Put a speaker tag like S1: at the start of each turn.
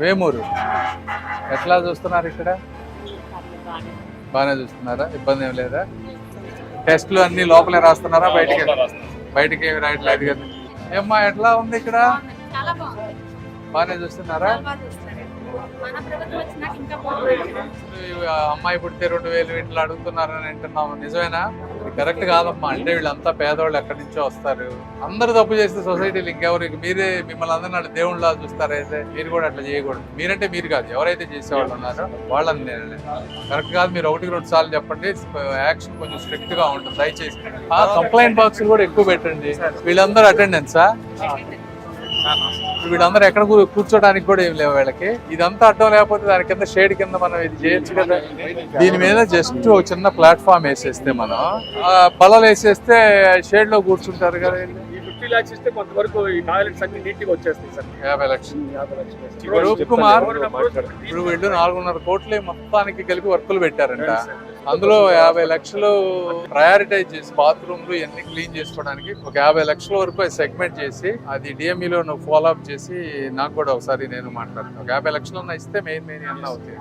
S1: వేమూరు. ఎట్లా చూస్తున్నారు ఇక్కడ? బాగానే చూస్తున్నారా? ఇబ్బంది ఏం లేదా? టెస్ట్లు అన్ని లోపలే రాస్తున్నారా? బయటికి? బయటికి ఏమి రాయట్లేదు కదా ఏమ్మా ఎట్లా ఉంది ఇక్కడ? బాగానే చూస్తున్నారా? అమ్మాయి పుడితే రెండు వేలు వీటిలో అడుగుతున్నారని అంటున్నాము. నిజమేనా? ఇది కరెక్ట్ కాదమ్మా. అంటే వీళ్ళంతా పేదవాళ్ళు ఎక్కడి నుంచో వస్తారు. అందరూ తప్పు చేస్తే సొసైటీలు ఇంకెవరు మీరే మిమ్మల్ని అందరినీ దేవుళ్ళ చూస్తారైతే మీరు కూడా అట్లా చేయకూడదు. మీరంటే మీరు కాదు. ఎవరైతే చేసేవాళ్ళు ఉన్నారో వాళ్ళని నేను. కరెక్ట్ కాదు. మీరు ఒకటి రెండు సార్లు చెప్పండి. యాక్షన్ కొంచెం స్ట్రిక్ట్గా ఉంటుంది. దయచేసి. ఆ కంప్లైంట్ బాక్స్ కూడా ఎక్కువ పెట్టండి. వీళ్ళందరూ అటెండెన్సా. వీళ్ళందరూ ఎక్కడ కూర్చోడానికి కూడా ఏం లేవు వీళ్ళకి. ఇదంతా అడ్డం లేకపోతే దాని కింద షేడ్ కింద మనం ఇది చేయొచ్చు కదా. దీని మీద జస్ట్ ఒక చిన్న ప్లాట్ఫామ్ వేసేస్తే మనం బలలు వేసేస్తే షేడ్లో కూర్చుంటారు కదా. వీళ్ళు.
S2: ఈ ఫిఫ్టీ లాక్స్ ఇస్తే కొంతవరకు ఈ టాయిలెట్స్ అన్ని నీట్గా వచ్చేస్తాయి సార్.
S1: యాభై లక్షలు. కుమార్ ఇప్పుడు వీళ్ళు నాలుగున్నర కోట్లే మొత్తానికి కలిపి వర్కులు పెట్టారంట. అందులో యాభై లక్షలు ప్రయారిటైజ్ చేసి బాత్రూమ్లు ఇవన్నీ క్లీన్ చేసుకోవడానికి ఒక యాభై లక్షల వరకు సెగ్మెంట్ చేసి అది డిఎంఈలో నువ్వు ఫాలో అప్ చేసి నాకు కూడా ఒకసారి నేను మాట్లాడతాను ఒక యాభై లక్షలు ఇస్తే మెయిన్ మెయిన్ అన్న అవుతాయి.